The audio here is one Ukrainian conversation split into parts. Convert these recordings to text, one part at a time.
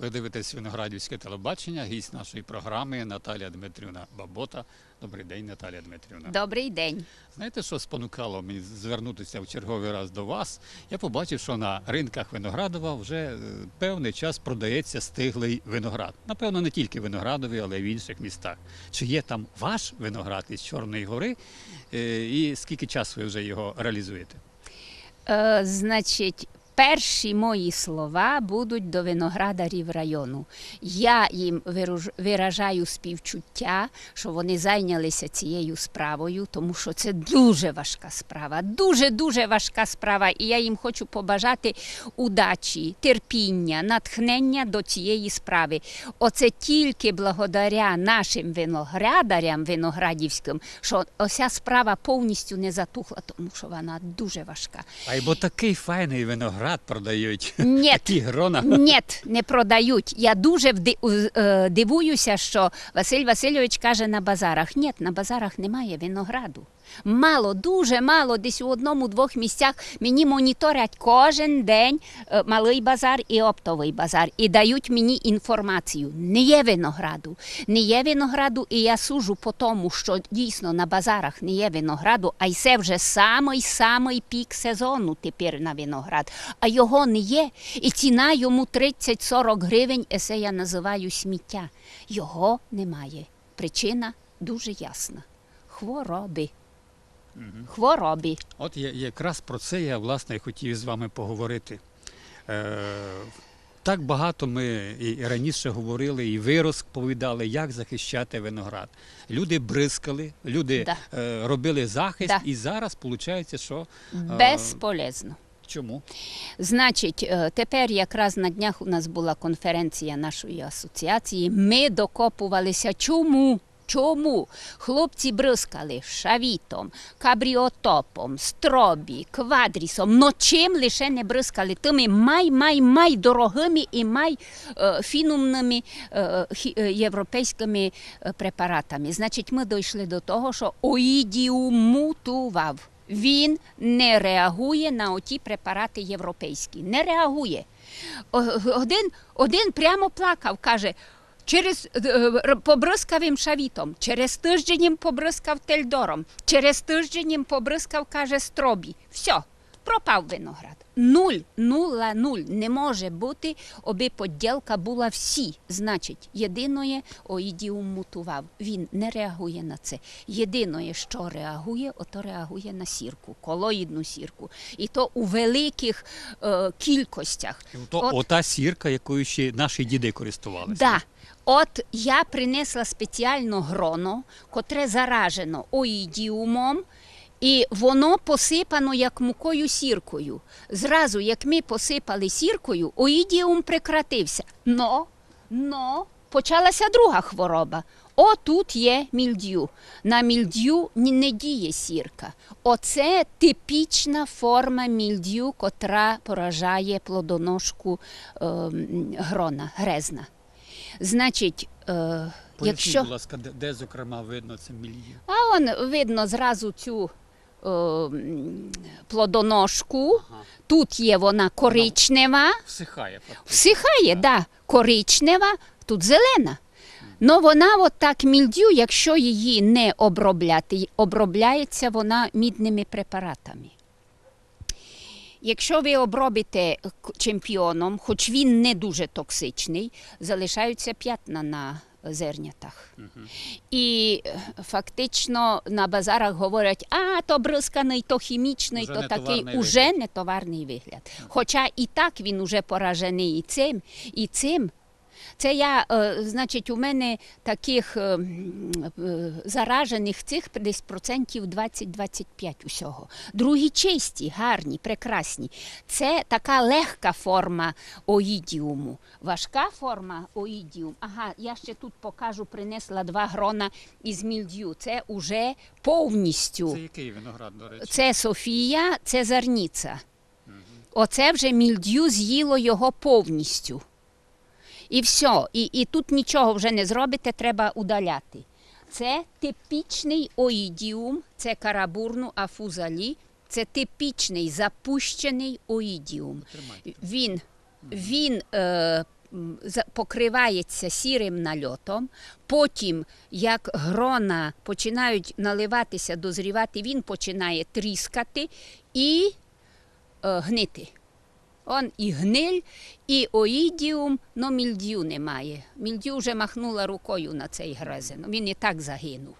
Ви дивитесь Виноградівське телебачення, гість нашої програми Наталія Дмитрівна Бабота. Добрий день, Наталія Дмитрівна. Добрий день. Знаєте, що спонукало мені звернутися в черговий раз до вас? Я побачив, що на ринках Виноградова вже е, певний час продається стиглий виноград. Напевно, не тільки в Виноградові, але й в інших містах. Чи є там ваш виноград із Чорної гори? Е, І скільки часу ви вже його реалізуєте? Е, значить, перші мої слова будуть до виноградарів району. Я їм виражаю співчуття, що вони зайнялися цією справою, тому що це дуже важка справа, дуже дуже важка справа. І я їм хочу побажати удачі, терпіння, натхнення до цієї справи. Оце тільки благодаря нашим виноградарям виноградівським, що ося справа повністю не затухла, тому що вона дуже важка. А й бо такий файний виноград продають. Нет, Такі грона. нет, не продають. Я дуже вди- у- е, дивуюся, що Василь Васильович каже на базарах. Ні, на базарах немає винограду. Мало, дуже мало, десь у одному-двох місцях мені моніторять кожен день е, малий базар і оптовий базар і дають мені інформацію. Не є винограду, не є винограду, і я сужу по тому, що дійсно на базарах не є винограду, а й це вже самий самий пік сезону тепер на виноград. А його не є, і ціна йому 30-40 гривень, це я називаю сміття. Його немає. Причина дуже ясна. Хвороби. Хвороби. От я, якраз про це я власне хотів з вами поговорити. Е, так багато ми і, і раніше говорили, і ви розповідали, як захищати виноград. Люди бризкали, люди Да. е, робили захист, Да. і зараз виходить, що е, Безполезно. чому? Значить, е, тепер якраз на днях у нас була конференція нашої асоціації. Ми докопувалися. Чому? Чому хлопці бризкали шавітом, кабріотопом, стробі, квадрісом, но чим лише не бризкали тими май, май, май дорогими і май е, фінумними е, е, європейськими е, препаратами. Значить, ми дійшли до того, що оїдіум мутував. Він не реагує на оті препарати європейські. Не реагує. Один, один прямо плакав, каже. Через е, е, побризкав шавітом, через тиждень їм побризкав тельдором, через тиждень їм побризкав, каже, стробі. Все, пропав виноград. Нуль, нула, нуль. Не може бути, аби поділка була всі. Значить, єдиноє оїдіум мутував. Він не реагує на це. Єдиноє, що реагує, ото реагує на сірку, колоїдну сірку. І то у великих е, кількостях. То От- ота сірка, якою ще наші діди користувалися. Да. От я принесла спеціально гроно, котре заражено оїдіумом, і воно посипано як мукою сіркою. Зразу, як ми посипали сіркою, оїдіум прекратився. Но, но почалася друга хвороба. О, тут є мільдю. На мільдю не діє сірка. Оце типічна форма мільдю, котра поражає плодоножку ем, грона, грезна. Значить, е, Поясніть, якщо будь ласка, де, де, зокрема видно це мілію? а он видно зразу цю е, м, плодоножку, Ага. тут є вона коричнева, Всихає фактично. всихає, да, коричнева, тут зелена. Но вона от так мільдю, якщо її не обробляти, обробляється вона мідними препаратами. Якщо ви обробите чемпіоном, хоч він не дуже токсичний, залишаються п'ятна на зернятах. І е, фактично на базарах говорять, а то бризканий, то хімічний, Уже то такий уже не товарний вигляд. Хоча і так він уже поражений і цим, і цим. Це я, е, значить, у мене таких е, е, заражених цих десь процентів 20-25 усього. Другі чисті, гарні, прекрасні. Це така легка форма оїдіуму. Важка форма оїдіум. Ага, я ще тут покажу, принесла два грона із мільдю. Це уже повністю. Це який виноград, до речі? Це Софія, це Зарніця. Оце вже мільдю з'їло його повністю. І все. І, і тут нічого вже не зробите, треба удаляти. Це типічний оїдіум, це карабурну афузалі, це типічний запущений оїдіум. Він, він е, покривається сірим нальотом. Потім, як грона починають наливатися, дозрівати, він починає тріскати і е, гнити. Он і гниль, і оїдіум, но мільдю немає. Мільдю вже махнула рукою на цей грезен. Він і так загинув.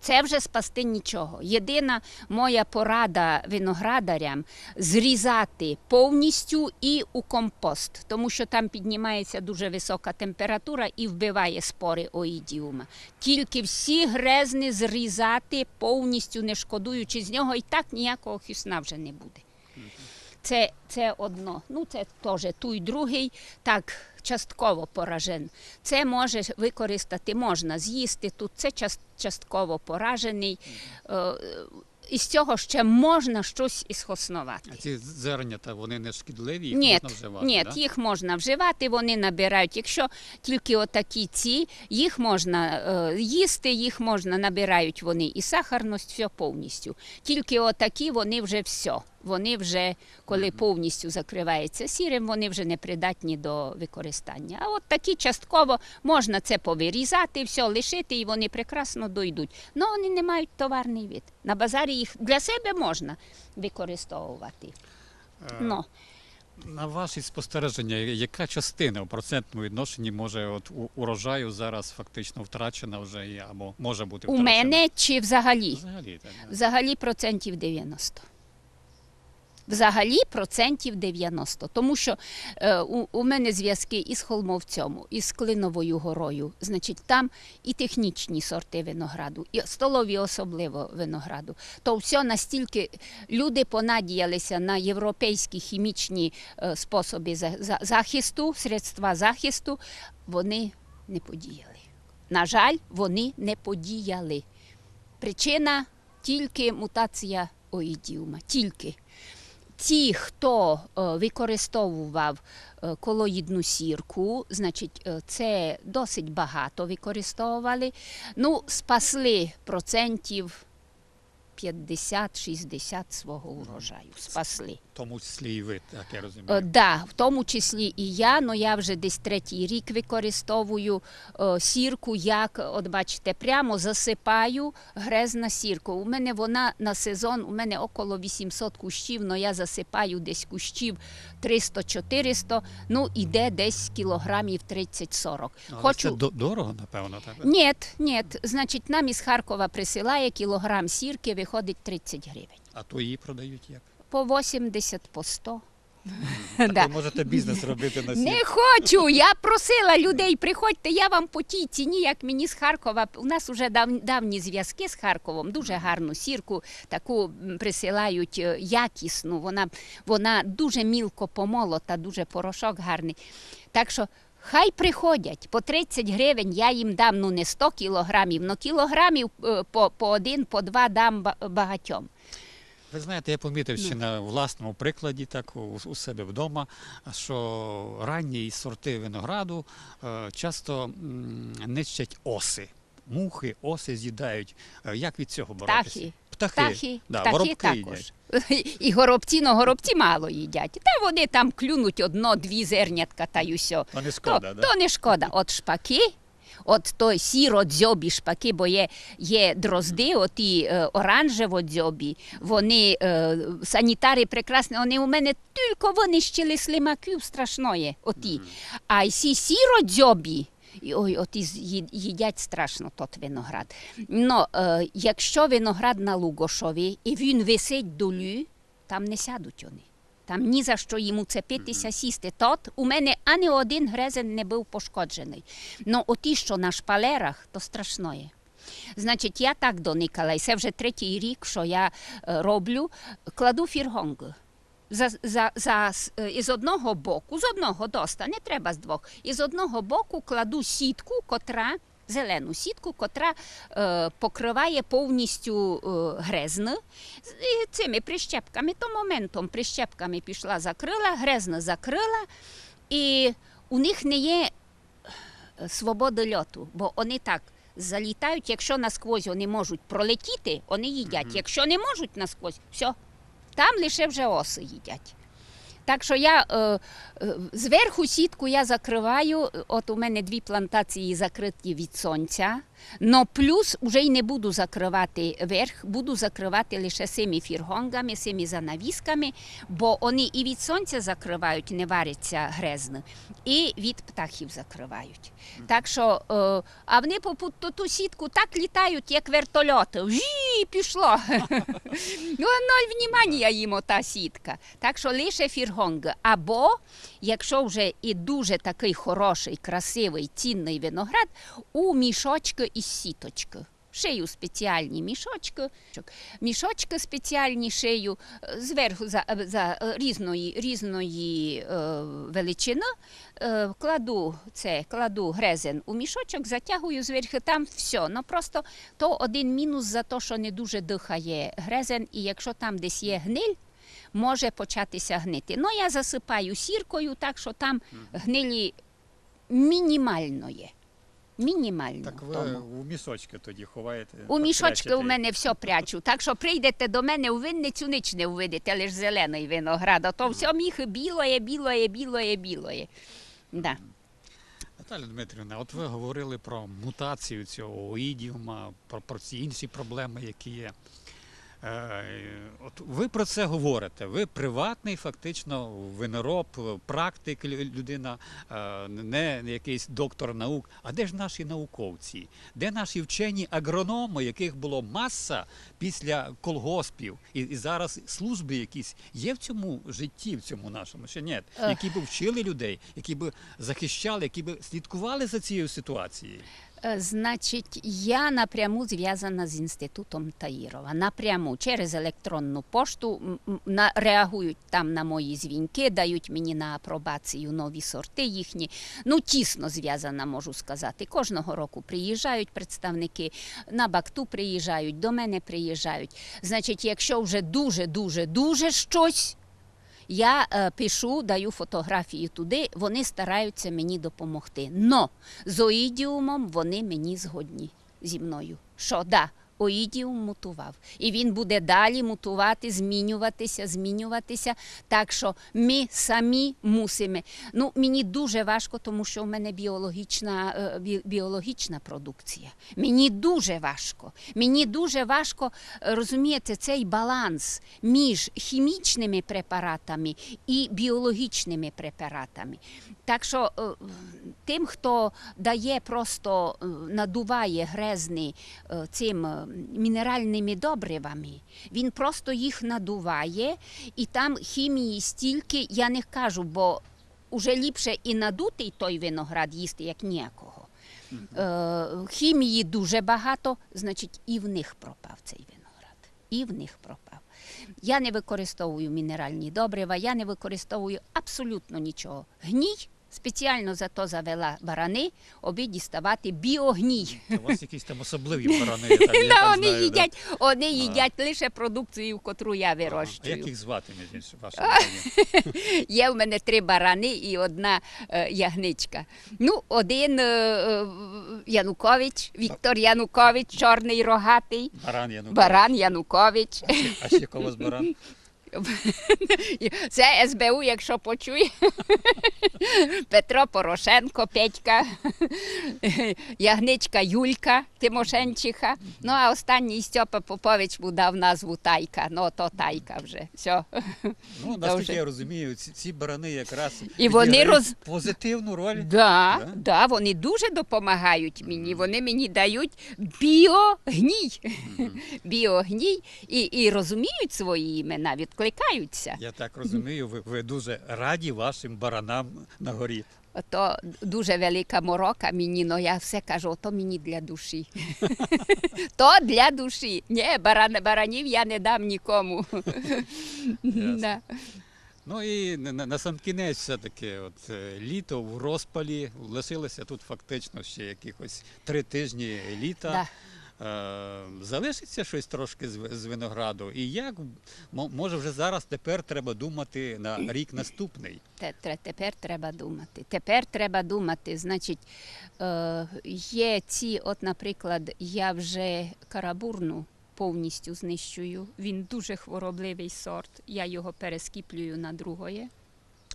Це вже спасти нічого. Єдина моя порада виноградарям зрізати повністю і у компост, тому що там піднімається дуже висока температура і вбиває спори оїдіума. Тільки всі грезни зрізати повністю, не шкодуючи з нього, і так ніякого хюсна вже не буде. Це, це одно. Ну, це теж той другий, так частково поражен. Це може використати, можна з'їсти тут. Це частково поражений. Е, і з цього ще можна щось ісхоснувати. А ці зерня, та вони не шкідливі, їх Ні, можна вживати. ні, да? їх можна вживати, вони набирають. Якщо тільки отакі ці, їх можна е, їсти, їх можна набирають вони і сахарність, все повністю. Тільки отакі вони вже все. Вони вже, коли повністю закривається сірим, вони вже не придатні до використання. А от такі частково можна це повирізати, все лишити, і вони прекрасно дойдуть. Але вони не мають товарний вид. На базарі їх для себе можна використовувати. Е, Ну. На ваші спостереження, яка частина у процентному відношенні може от урожаю зараз фактично втрачена вже або може бути У мене чи взагалі? Взагалі, так. Взагалі процентів 90. Взагалі процентів 90. Тому що е, у, у мене зв'язки із Холмовцем, із Клиновою горою. Значить, там і технічні сорти винограду, і столові особливо винограду. То все настільки люди понадіялися на європейські хімічні е, способи за- за- захисту, средства захисту, вони не подіяли. На жаль, вони не подіяли. Причина тільки мутація оїдіума. Тільки. Ті, хто е, використовував е, колоїдну сірку, значить, е, це досить багато використовували. Ну, спасли процентів 50-60 свого урожаю. Спасли. В тому числі і ви, так я розумію. Е, Да, в тому числі і я, але я вже десь третій рік використовую е, сірку, як, от бачите, прямо засипаю грез на сірку. У мене вона на сезон, у мене около 800 кущів, але я засипаю десь кущів 300-400, ну іде десь кілограмів 30-40. Але це дорого, напевно, так? Ні, ні, значить, нам із Харкова присилає кілограм сірки, виходить 30 гривень. А то її продають як? По 80, по 100. Так Да. ви можете бізнес робити на сіль. Не хочу. Я просила людей, приходьте, я вам по тій ціні, як мені з Харкова. У нас вже дав, давні зв'язки з Харковом, дуже гарну сірку, таку присилають е, якісну. Вона, вона дуже мілко помолота, дуже порошок гарний. Так що. Хай приходять по 30 гривень, я їм дам ну не 100 кілограмів, але кілограмів е, по, по один, по два дам багатьом. Ви знаєте, я помітив Ну. ще на власному прикладі, так у, у себе вдома, що ранні сорти винограду е, часто м, нищать оси. Мухи, оси з'їдають. Е, Як від цього боротися? Птахи. Птахи, Птахи, да, птахи воробки також. їдять. І горобці, но горобці мало їдять. Та вони там клюнуть одно-дві зернятка та й усьо. То не шкода, то, да? то не шкода. От шпаки, от той сіро-дзьобі шпаки, бо є, є дрозди, оті е, оранжево-дзьобі, вони е, санітари прекрасні, вони у мене тільки винищили слимаків страшної, оті. А й сі сіро-дзьобі, і, Ой, от їдять страшно тот виноград. Ну, е, якщо виноград на Лугошові і він висить долю, там не сядуть вони. Там ні за що їм уцепитися, сісти. Тот у мене ані один грезен не був пошкоджений. Ну, оті, що на шпалерах, то страшно є. Значить, я так доникала, і це вже третій рік, що я е, роблю, кладу фіргонг. За, за, за, е, із одного боку, з одного доста, не треба з двох. Із одного боку кладу сітку, котра, зелену сітку, котра е, покриває повністю е, грезн. І цими прищепками, то моментом прищепками пішла, закрила, грезна закрила, і у них не є е, свободи льоту, бо вони так залітають, якщо насквозь вони можуть пролетіти, вони їдять. Якщо не можуть насквозь, все, там лише вже оси їдять. Так що я е, е, зверху сітку я закриваю. От у мене дві плантації закриті від сонця. Но плюс вже й не буду закривати верх, буду закривати лише цими фіргонгами, цими занавісками, бо вони і від сонця закривають, не вариться грезно, і від птахів закривають. Так що, е, а вони по ту сітку так літають, як вертольоти. Пішло. Ну, ноль внімання їм ота сітка. Так що лише фіргонг. Або, якщо вже і дуже такий хороший, красивий, цінний виноград, у мішочки із сіточки. Шию спеціальні мішочки, мішочки спеціальні шию е, зверху за, за е, різної, різної е, величини. Е, кладу це, кладу грезен у мішочок, затягую зверху, там все. Ну просто то один мінус за те, що не дуже дихає грезен, і якщо там десь є гниль, може початися гнити. Ну я засипаю сіркою, так що там гнилі мінімально є. Мінімально. Так ви тому. у мішочки тоді ховаєте. У мішочки у мене все прячу. Так що прийдете до мене у винницю, ніч не увидите, лише зелений виноград. А то все міх білоє, білоє, білоє, білоє. Да. Наталя Дмитрівна, от ви говорили про мутацію цього оїдіума, про, про ці інші проблеми, які є. Е, от ви про це говорите. Ви приватний, фактично, винороб, практик, людина, е, не якийсь доктор наук. А де ж наші науковці? Де наші вчені агрономи, яких було маса після колгоспів? І, і зараз служби якісь є в цьому житті, в цьому нашому, чи ні? Які б вчили людей, які б захищали, які б слідкували за цією ситуацією. Е, Значить, я напряму зв'язана з інститутом Таїрова. Напряму через електронну пошту на, реагують там на мої дзвінки, дають мені на апробацію нові сорти їхні. Ну, тісно зв'язана, можу сказати. Кожного року приїжджають представники на Бакту приїжджають, до мене приїжджають. Значить, якщо вже дуже, дуже, дуже щось. Я е, пишу, даю фотографії туди, вони стараються мені допомогти. Но з оїдіумом вони мені згодні зі мною. Що да, оїдіум мутував. І він буде далі мутувати, змінюватися, змінюватися. Так що ми самі мусимо. Ну, мені дуже важко, тому що в мене біологічна, е, бі- біологічна продукція. Мені дуже важко. Мені дуже важко е, розумієте цей баланс між хімічними препаратами і біологічними препаратами. Так що е, тим, хто дає просто надуває грезни е, цим мінеральними добривами, він просто їх надуває, і там хімії стільки, я не кажу, бо уже ліпше і надутий той виноград їсти, як ніякого. Е, хімії дуже багато, значить, і в них пропав цей виноград. І в них пропав. Я не використовую мінеральні добрива, я не використовую абсолютно нічого. Гній спеціально зато завела барани, обід діставати біогній. У вас якісь там особливі барани. я Так, я так вони знаю, да. їдять, вони їдять лише продукцію, котру я А як їх звати, ваші барани? Є в мене три барани і одна е, ягничка. Ну, один е, е, Янукович, Віктор Янукович, чорний рогатий, Баран Янукович. баран Янукович. А ще кого з баран? Це СБУ, якщо почує. Петро Порошенко, Петька, Ягничка Юлька Тимошенчиха. Ну, а останній Стьопа Попович му дав назву Тайка. Ну, то Тайка вже. Все. Ну, наскільки я розумію, ці, ці барани якраз І вони роз- позитивну роль. Да, Да? да, вони дуже допомагають мені. Вони мені дають біогній. Біогній і, і розуміють свої імена, відкликаються. Я так розумію, ви, ви дуже раді вашим баранам на горі. То дуже велика морока мені, но я все кажу, то мені для душі. то для душі. Ні, баран, баранів я не дам нікому. Да. Ну і на, на, на сам кінець все-таки, от е, літо в розпалі, лишилося тут фактично ще якихось три тижні літа. Да. Е, залишиться щось трошки з, винограду. І як мо- може вже зараз тепер треба думати на рік наступний? Те- Тепер треба думати. Тепер треба думати. Значить, е, є ці, от, наприклад, я вже карабурну повністю знищую. Він дуже хворобливий сорт. Я його перескіплюю на другое.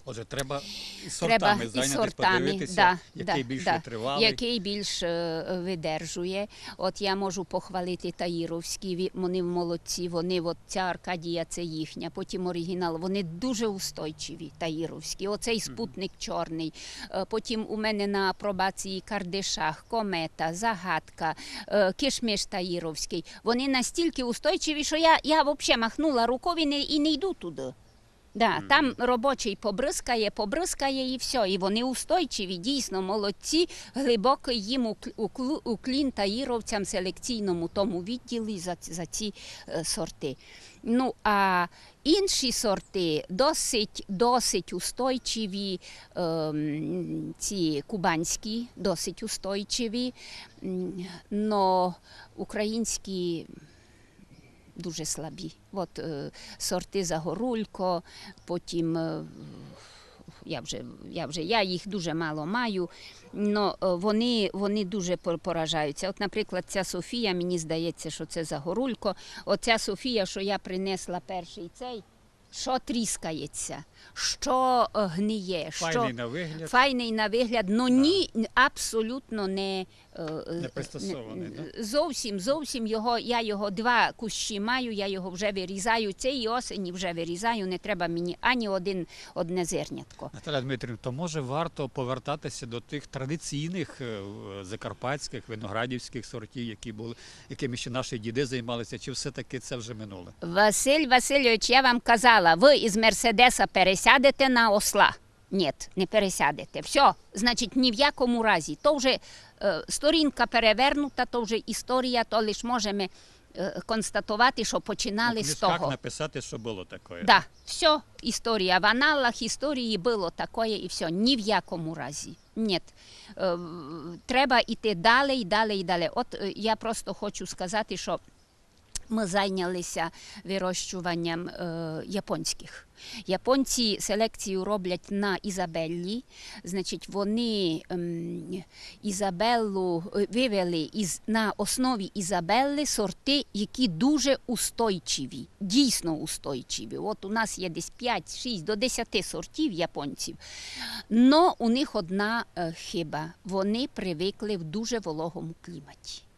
Отже, треба і Треба сортами і сортами, подивитися, да, який да, більш да. витривалий. який більш е, видержує. От я можу похвалити Таїровські, вони молодці, вони, от ця Аркадія, це їхня, потім оригінал, вони дуже устойчиві, Таїровські. Оцей спутник чорний. Е, Потім у мене на апробації Кардишах, Комета, Загадка, е, Кишмиш Таїровський. Вони настільки устойчиві, що я, я взагалі махнула рукою і не, і не йду туди. Да, там робочий побризкає, побризкає і все. І вони устойчиві, дійсно молодці, глибокий їм уклін таїровцям селекційному тому відділі за, за ці е, сорти. Ну, а інші сорти досить, досить устойчиві, ем, ці кубанські, досить устойчиві, но українські дуже слабі. От е, сорти Загорулько, потім е, я вже, я вже я їх дуже мало маю, але вони, вони дуже поражаються. От, наприклад, ця Софія, мені здається, що це Загорулько. Оця Софія, що я принесла перший цей, що тріскається, що е, гниє, що Файний на вигляд. файний на вигляд, але ні, абсолютно не, Не пристосований, не- зовсім, зовсім його, я його два кущі маю, я його вже вирізаю. Цієї осені вже вирізаю, не треба мені ані один одне зернятко. Наталя Дмитрівна, то може варто повертатися до тих традиційних е, закарпатських, виноградівських сортів, які були, якими ще наші діди займалися, чи все-таки це вже минуле? Василь Васильович, я вам казала, ви із Мерседеса пересядете на осла. Ні, не пересядете. Все, значить, ні в якому разі. То вже е, сторінка перевернута, то вже історія, то лише можемо е, констатувати, що починали У з того. Як написати, що було таке. Да, все, історія в аналах історії було таке і все. Ні в якому разі. Ні. Е, треба йти далі і далі і далі. От е, я просто хочу сказати, що ми зайнялися вирощуванням е, японських. Японці селекцію роблять на Ізабеллі. Значить, вони ем, Ізабеллу е, вивели із, на основі Ізабелли сорти, які дуже устойчиві, дійсно устойчиві. От у нас є десь 5-6 до 10 сортів японців. Но у них одна е, хиба. Вони привикли в дуже вологому кліматі.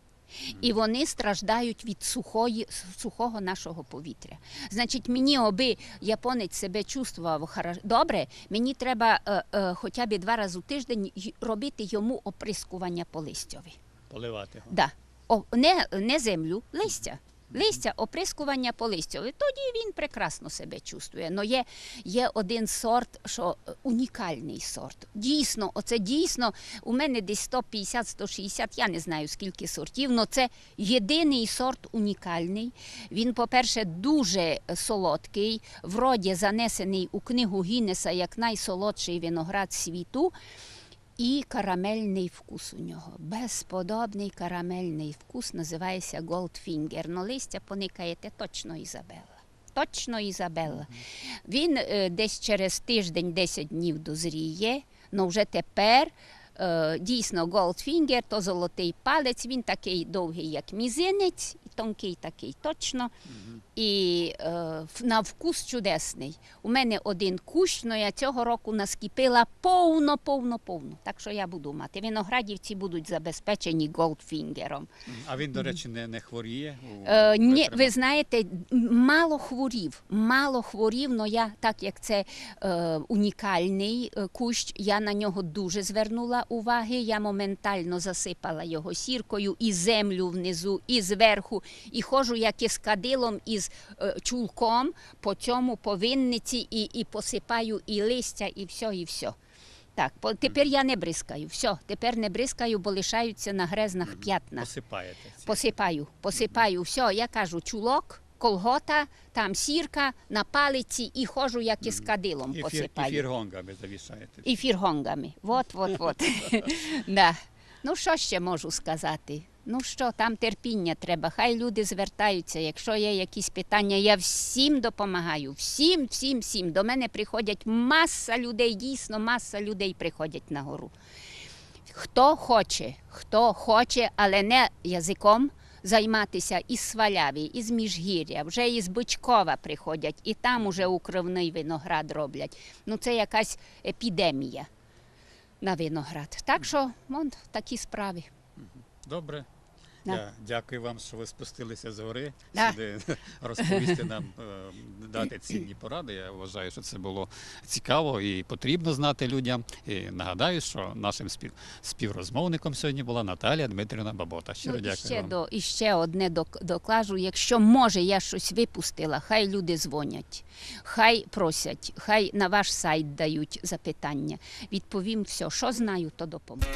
І вони страждають від сухої, сухого нашого повітря. Значить, мені, аби японець себе чувствував добре, мені треба е, е, хоча б два рази у тиждень робити йому оприскування по листьові. Поливати. Да. О, не, не землю, листя. Листя, оприскування по листю. Тоді він прекрасно себе чувствує. Но є, є один сорт, що е, унікальний сорт. Дійсно, оце дійсно у мене десь 150-160, я не знаю скільки сортів, але це єдиний сорт унікальний. Він, по-перше, дуже солодкий, вроді занесений у книгу Гіннеса як найсолодший виноград світу. І карамельний вкус у нього. Безподобний карамельний вкус називається Goldfinger. Но листя поникаєте точно Ізабелла. Точно Ізабелла. Він е, десь через тиждень, 10 днів дозріє, але вже тепер е, дійсно Goldfinger, то золотий палець, він такий довгий, як мізинець, і тонкий такий точно. І е, на вкус чудесний. У мене один кущ, але я цього року наскіпила повно, повно, повно. Так що я буду мати. Виноградівці будуть забезпечені голдфінгером. А він, до речі, не, не хворіє? Е, ні, ви знаєте, мало хворів. Мало хворів, але я, так як це е, унікальний е, кущ, я на нього дуже звернула уваги. Я моментально засипала його сіркою і землю внизу, і зверху, і ходжу як із кадилом, із е, чулком по цьому по винниці, і, і посипаю і листя, і все, і все. Так, тепер я не бризкаю. Все, тепер не бризкаю, бо лишаються на грезнах п'ятна. Посипаєте. ці. Посипаю, посипаю. Все, я кажу, чулок, колгота, там сірка на палиці і ходжу, як із кадилом І, фір, і посипаю. фіргонгами завішаєте. І фіргонгами. Вот, вот. да. Ну, що ще можу сказати? Ну що, там терпіння треба. Хай люди звертаються. Якщо є якісь питання, я всім допомагаю. Всім, всім, всім. До мене приходять маса людей, дійсно, маса людей приходять на гору. Хто хоче, хто хоче, але не язиком, займатися із Сваляві, із Міжгір'я, вже із Бичкова приходять, і там уже укривний виноград роблять. Ну це якась епідемія на виноград. Так що вон такі справи. Добре. Да. Я дякую вам, що ви спустилися з гори Да. сюди розповісти нам, е, дати цінні поради. Я вважаю, що це було цікаво і потрібно знати людям. І нагадаю, що нашим спів, співрозмовником сьогодні була Наталія Дмитрівна Бабота. Щиро Ну, і, дякую ще вам. до, і ще одне док- докажу, якщо може я щось випустила, хай люди дзвонять, хай просять, хай на ваш сайт дають запитання. Відповім все, що знаю, то допоможу.